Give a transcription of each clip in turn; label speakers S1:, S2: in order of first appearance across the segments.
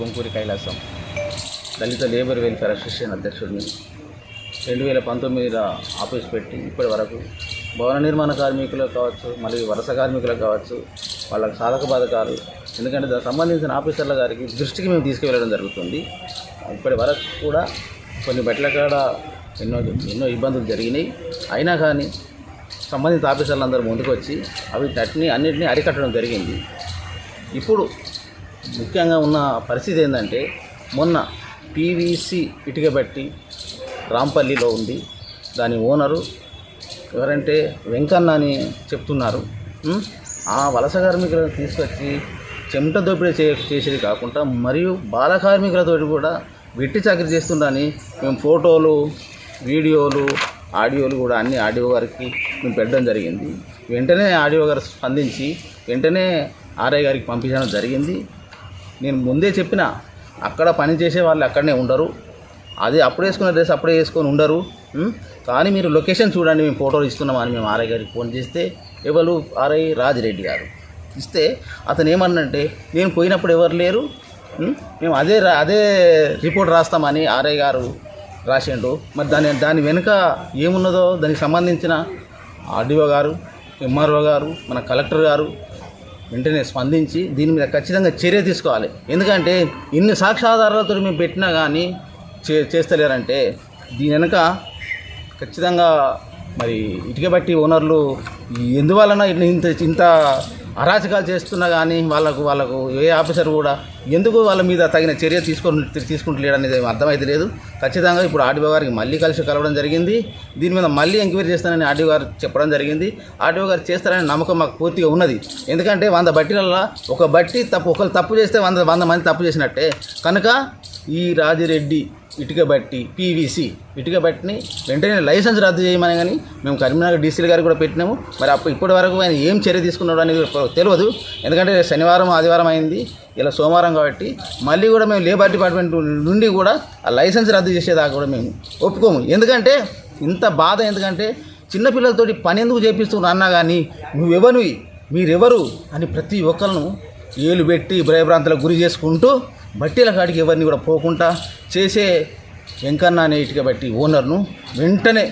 S1: Gunkuri Kailasam. Dalit labour welfare association అధ్యక్షుడిని రెండు వేల పంతొమ్మిదిలో ఆఫీస్ పెట్టి ఇప్పటి వరకు భవన నిర్మాణ కార్మికులకు కావచ్చు మళ్ళీ వలస కార్మికులకు కావచ్చు వాళ్ళకి సాధక బాధకాలు ఎందుకంటే దానికి సంబంధించిన ఆఫీసర్ల గారికి దృష్టికి మేము తీసుకువెళ్ళడం జరుగుతుంది. ఇప్పటి వరకు కూడా కొన్ని బెట్ల కాడ ఎన్నో ఎన్నో ఇబ్బందులు జరిగినాయి. అయినా కానీ సంబంధిత ఆఫీసర్లు అందరూ ముందుకు వచ్చి అవి అన్నిటిని అన్నింటినీ అరికట్టడం జరిగింది. ఇప్పుడు ముఖ్యంగా ఉన్న పరిస్థితి ఏంటంటే మొన్న పీవీసీ ఇటుక బట్టి రాంపల్లిలో ఉంది. దాని ఓనరు ఎవరంటే వెంకన్న అని చెప్తున్నారు. ఆ వలస కార్మికులను తీసుకొచ్చి చెమట దోపిడీ చే చేసేది కాకుండా మరియు బాల కార్మికులతో కూడా వెట్టి చాకరీ చేస్తుండని మేము ఫోటోలు వీడియోలు ఆడియోలు కూడా అన్ని ఆడియో గారికి మేము పెట్టడం జరిగింది. వెంటనే ఆడియో గారు స్పందించి వెంటనే ఆర్ఐ గారికి పంపించడం జరిగింది. నేను ముందే చెప్పిన అక్కడ పని చేసే వాళ్ళు అక్కడనే ఉండరు. అది అప్పుడు వేసుకున్న డ్రెస్ అప్పుడే వేసుకొని ఉండరు. కానీ మీరు లొకేషన్ చూడండి మేము ఫోటోలు ఇస్తున్నామని మేము ఆర్ఐ గారికి ఫోన్ చేస్తే ఎవరు? ఆర్ఐ రాజిరెడ్డి గారు. ఇస్తే అతను ఏమన్నంటే నేను పోయినప్పుడు ఎవరు లేరు? మేము అదే రా- అదే రిపోర్ట్ రాస్తామని ఆర్ఐ గారు రాసిండు. మరి దాని దాని వెనుక ఏమున్నదో దానికి సంబంధించిన ఆర్డీఓ గారు ఎంఆర్ఓ గారు మన కలెక్టర్ గారు వెంటనే స్పందించి దీని మీద ఖచ్చితంగా చర్య తీసుకోవాలి. ఎందుకంటే ఇన్ని సాక్ష్యాధారాలతో మేము పెట్టినా కానీ చే చేస్తలేరంటే దీని వెనుక ఖచ్చితంగా మరి ఇటుక బట్టి ఓనర్లు ఎందువలన ఇంత ఇంత అరాచకాలు చేస్తున్నా కానీ వాళ్ళకు వాళ్ళకు ఏ ఆఫీసర్ కూడా ఎందుకు వాళ్ళ మీద తగిన చర్య తీసుకొని తీసుకుంటలేడు అనేది అర్థమైతే లేదు. ఖచ్చితంగా ఇప్పుడు ఆర్డీఓ గారికి మళ్ళీ కలిసి కలవడం జరిగింది. దీని మీద మళ్ళీ ఎంక్వైరీ చేస్తానని ఆర్డీఓ గారు చెప్పడం జరిగింది. ఆర్డీఓ గారు చేస్తారని నమ్మకం మాకు పూర్తిగా ఉన్నది. ఎందుకంటే వంద బట్టీలలో ఒక బట్టి తప్పు ఒకరు తప్పు చేస్తే వంద వంద మంది తప్పు చేసినట్టే. కనుక ఈ రాజిరెడ్డి ఇటుక బట్టి పీవీసీ ఇటుక బట్టిని వెంటనే లైసెన్స్ రద్దు చేయమని కానీ మేము కరీంనగర్ డీసీలు గారికి కూడా పెట్టినాము. మరి అప్పుడు ఇప్పటి వరకు ఆయన ఏం చర్య తీసుకున్నాడు అనేది తెలియదు. ఎందుకంటే శనివారం ఆదివారం అయింది. ఇలా సోమవారం కాబట్టి మళ్ళీ కూడా మేము లేబర్ డిపార్ట్మెంట్ నుండి కూడా ఆ లైసెన్స్ రద్దు చేసేదాకా కూడా మేము ఒప్పుకోము. ఎందుకంటే ఇంత బాధ ఎందుకంటే చిన్నపిల్లలతోటి పని ఎందుకు చేపిస్తున్నా అన్నా కానీ నువ్వెవరివి? మీరెవరు? అని ప్రతి ఒక్కరిను ఏలు పెట్టి భయభ్రాంతులకు గురి చేసుకుంటూ బట్టీల కాడికి ఎవరిని కూడా పోకుండా చేసే వెంకన్న అనే ఇటుక బట్టి ఓనర్ను వెంటనే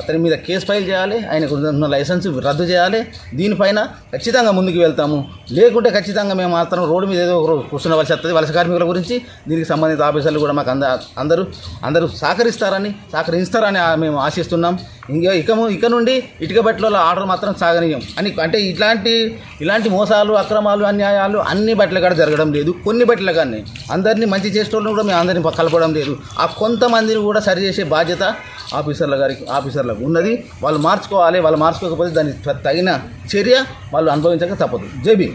S1: అతని మీద కేసు ఫైల్ చేయాలి ఆయనకు ఉన్న లైసెన్స్ రద్దు చేయాలి. దీనిపైన ఖచ్చితంగా ముందుకు వెళ్తాము. లేకుంటే ఖచ్చితంగా మేము మాత్రం రోడ్డు మీద ఏదో ఒక కూర్చున్నవలసి వస్తుంది వలస కార్మికుల గురించి దీనికి సంబంధిత ఆఫీసర్లు కూడా మాకు అంద అందరూ అందరూ సహకరిస్తారని సహకరిస్తారని మేము ఆశిస్తున్నాం. ఇంకా ఇక ఇక నుండి ఇటుక బట్టల ఆర్డర్ మాత్రం సాగనీయం. అని అంటే ఇట్లాంటి ఇలాంటి మోసాలు అక్రమాలు అన్యాయాలు అన్ని బట్టల కాడ జరగడం లేదు. కొన్ని బట్టల కానీ అందరినీ మంచి చేసేటోళ్ళని కూడా మేము అందరినీ కలపడం లేదు. ఆ కొంతమందిని కూడా సరిచేసే బాధ్యత ఆఫీసర్ల గారికి ఆఫీసర్లకు ఉన్నది. వాళ్ళు మార్చుకోవాలి. వాళ్ళు మార్చుకోకపోతే దానికి తగిన చర్య వాళ్ళు అనుభవించక తప్పదు. జేబీ